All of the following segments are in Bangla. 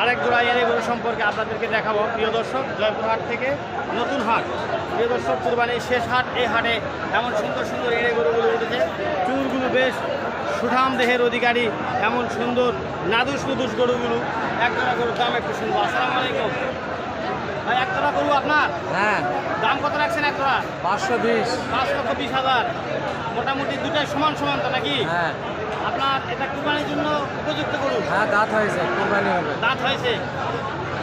আরেক জোড়া গরু সম্পর্কে আপনাদেরকে দেখাবো। প্রিয় দর্শক জয়পুরহাট থেকে নতুন হাট। প্রিয় দর্শক কুরবানির শেষ হাট এই হাটে এমন সুন্দর সুন্দর এড়ে গরুগুলো উঠেছে। চুরগুলো বেশ সুঠাম দেহের অধিকারী এমন সুন্দর নাদুস নুদুস গরুগুলো। এক জোড়া গরুর দাম একটু শুনব। আসসালামু আলাইকুম। ভাই এক জোড়া গরু আপনার? হ্যাঁ। দাম কত রাখছেন এক জোড়া? পাঁচশো বিশ। পাঁচ লক্ষ বিশ হাজার। মোটামুটি দুটাই সমান সমান তো নাকি? হ্যাঁ। এটা কুরবানির জন্য উপযুক্ত গরু? হ্যাঁ দাঁত হয়েছে কোরবানি হবে। দাঁত হয়েছে।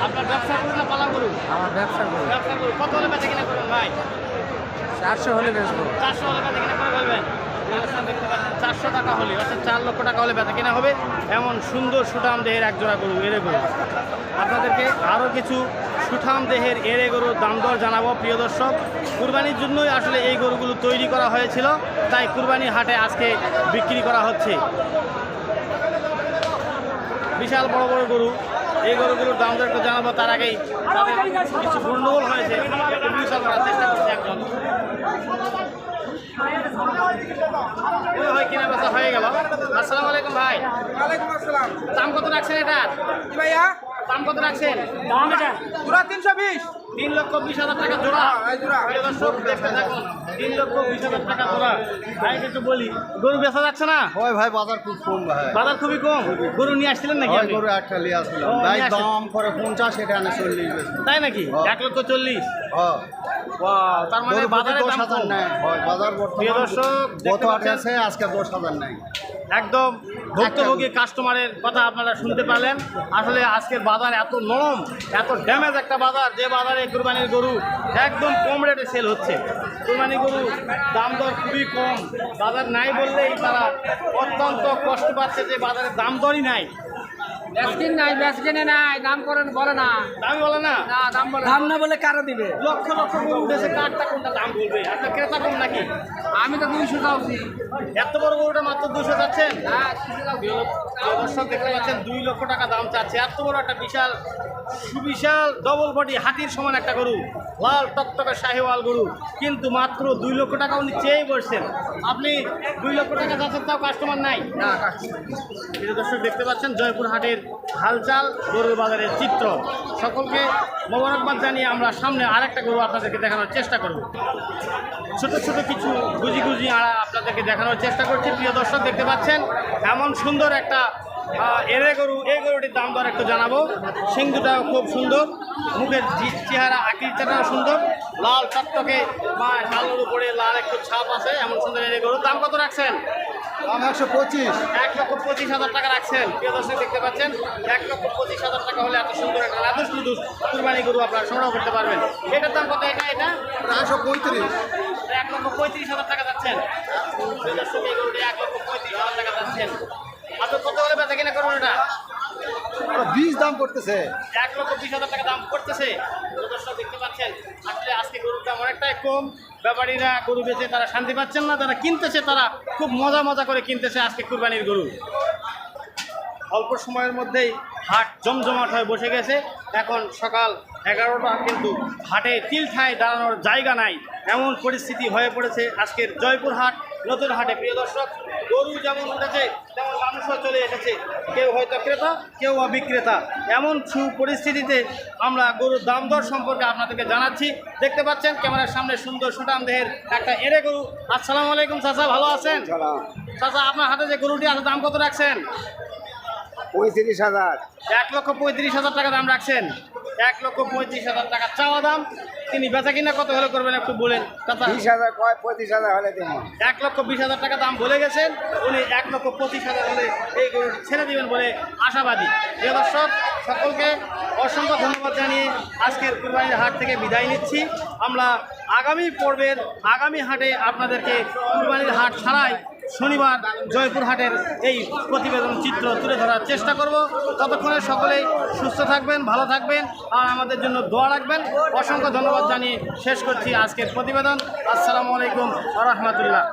আপনার ব্যবসা করুন না পালা করুন আমার ব্যবসা করুন ব্যবসা করুন কত হলে বেচা কিনা করুন ভাই? চারশো হলে বেচবো। চারশো হলে বেচা কিনা করে বলবেন চারশো টাকা হলে, অর্থাৎ চার লক্ষ টাকা হলে বেচা কেনা হবে। এমন সুন্দর সুঠাম দেহের এক জোড়া গরু, এরে গরু। আপনাদেরকে আরও কিছু সুঠাম দেহের এরে গরুর দাম দর জানাব, প্রিয় দর্শক। কুরবানির জন্যই আসলে এই গরুগুলো তৈরি করা হয়েছিল, তাই কুরবানির হাটে আজকে বিক্রি করা হচ্ছে। বিশাল বড় বড় গরু, এই গরুগুলোর দাম দর একটু জানাব, তার আগেই তাদের কিছু গন্ডগোল হয়েছে চেষ্টা একজন হয় কেনা বেচা হয়ে গেল। আসসালামু আলাইকুম ভাই। ওয়ালাইকুম আসসালাম। দাম কত রাখছেন এটা কি ভাইয়া? দাম কত রাখছেন? পুরা তিনশো বিশ। তিন লক্ষ বিশ হাজার টাকা জোড়া। জোড়া। প্রিয় দর্শক দেখতে থাকুন। তিন লক্ষ বিশ হাজার টাকা জোড়া। ভাই একটু বলি গরু বেচা যাচ্ছে না? হয় ভাই বাজার খুব কম ভাই। বাজার খুবই কম। গরু নিয়ে আসছিলেন নাকি? গরু একটা লিয়ে আসলাম ভাই নিয়ে। দাম করে পঞ্চাশ এটা এনে চল্লিশ তাই নাকি? হ্যাঁ। এক লক্ষ চল্লিশ। হ্যাঁ। তার মানে বাজারে দশ হাজার নেয়। বাজার বর্তমান দশ হাজার নেয়। একদম ভুক্তভোগী কাস্টমারের কথা আপনারা শুনতে পারলেন। আসলে আজকের বাজার এত নরম এত ড্যামেজ একটা বাজার যে বাজারে কুরবানির গরু একদম কম রেটে সেল হচ্ছে। কুরবানি গরু দাম দর খুবই কম। বাজার নাই বললেই তারা অত্যন্ত কষ্ট পাচ্ছে যে বাজারে দাম দরই নাই। ব্যাসকিন নাই ব্যাসকিনে নাই দাম করেন বলে না। দাম বলে না? না দাম বলে দাম না বলে কারও দিবে? লক্ষ লক্ষ গরু উঠেছে কারটা কোনটা দাম বলবে? আপনার ক্রেতা কম নাকি? আমি তো দুইশো চাচ্ছি এত বড় গরুটা মাত্র দুশো যাচ্ছেন হ্যাঁ দর্শক দেখতে পাচ্ছেন দুই লক্ষ টাকা দাম চাচ্ছে। এত বড় একটা বিশাল সুবিশাল ডবল বডি হাতির সমান একটা গরু। লাল টকটকে শাহিওয়াল গরু। কিন্তু মাত্র দুই লক্ষ টাকা উনি চেয়েই বসছেন। আপনি দুই লক্ষ টাকা যাচ্ছেন তাও কাস্টমার নাই? প্রিয় দর্শক দেখতে পাচ্ছেন জয়পুর হাটের হালচাল গরুর বাজারের চিত্র। সকলকে মোবারকবাদ জানিয়ে আমরা সামনে আরেকটা গরু আপনাদেরকে দেখানোর চেষ্টা করব। ছোট ছোট কিছু গুজি গুজি আড়া আপনাদেরকে দেখানোর চেষ্টা করছি। প্রিয় দর্শক, দেখতে পাচ্ছেন, এমন সুন্দর একটা এরে গরু। এই গরুটির দাম দর একটু জানাব। সিংদুটাও খুব সুন্দর, মুখের চেহারা, আকৃতিটাও সুন্দর। লাল টকটকে, বা কালোর উপরে লাল একটু ছাপ আছে, এমন সুন্দর এরে গরু দাম কত রাখছেন? দাম একশো পঁচিশ। এক লক্ষ পঁচিশ হাজার টাকা রাখছেন। প্রিয় দর্শক দেখতে পাচ্ছেন এক লক্ষ পঁচিশ হাজার টাকা হলে এত সুন্দর একটা রাধুস টুদুস কুরবানি গরু আপনারা সংগ্রহ করতে পারবেন। এটার দাম কত? এটা এটা? একশো পঁয়ত্রিশ। এক লক্ষ পঁয়ত্রিশ হাজার টাকা যাচ্ছেন। প্রিয় দর্শক এই গরুটি এক লক্ষ পঁয়ত্রিশ হাজার টাকা যাচ্ছেন। আপনি কত হলে বেচা কিনা করবেন এটা? বিশ দাম করতেছে। এক লক্ষ বিশ হাজার টাকা দাম করতেছে। দর্শক দেখতে পাচ্ছেন, আসলে আজকে গরুর দাম অনেকটাই কম। ব্যাপারীরা গরু বেচে তারা শান্তি পাচ্ছেন না, যারা কিনতেছে তারা খুব মজা মজা করে কিনতেছে আজকে কুরবানির গরু। অল্প সময়ের মধ্যেই হাট জমজমাট হয়ে বসে গেছে। এখন সকাল এগারোটা কিন্তু হাটে তিল ঠায় দাঁড়ানোর জায়গা নাই। এমন পরিস্থিতি হয়ে পড়েছে আজকের জয়পুর হাট নতুন হাটে প্রিয় দর্শক গরু যেমন উঠেছে তেমন মানুষও চলে এসেছে। কেউ হয়তো ক্রেতা কেউ বা বিক্রেতা এমন সুপরিস্থিতিতে আমরা গরুর দাম দর সম্পর্কে আপনাদেরকে জানাচ্ছি। দেখতে পাচ্ছেন ক্যামেরার সামনে সুন্দর সুটাম দেহের একটা এরে গরু। আসসালামু আলাইকুম চাচা ভালো আছেন? চাচা আপনার হাতে যে গরুটি আছে দাম কত রাখছেন? পঁয়ত্রিশ হাজার। এক লক্ষ পঁয়ত্রিশ হাজার টাকা দাম রাখছেন। এক লক্ষ পঁয়ত্রিশ হাজার টাকা চাওয়া দাম। তিনি বেচা কিনা কত হলে করবেন একটু বলেন। কথা বিশ হাজার কয় পঁয়ত্রিশ হাজার হলে দেবো। এক লক্ষ বিশ হাজার টাকা দাম বলে গেছেন। উনি এক লক্ষ পঁচিশ হাজার হলে এই গরুটি ছেড়ে দিবেন বলে আশাবাদী। প্রিয় দর্শক সকলকে অসংখ্য ধন্যবাদ জানিয়ে আজকের কুরবানির হাট থেকে বিদায় নিচ্ছি। আমরা আগামী পর্বের আগামী হাটে আপনাদেরকে কুরবানির হাট ছাড়াই শনিবার জয়পুরহাটের এই প্রতিবেদন চিত্র তুলে ধরার চেষ্টা করব। ততক্ষণে সকলেই সুস্থ থাকবেন, ভালো থাকবেন আর আমাদের জন্য দোয়া রাখবেন। অসংখ্য ধন্যবাদ জানিয়ে শেষ করছি আজকের প্রতিবেদন। আসসালামু আলাইকুম রহমতুল্লাহ।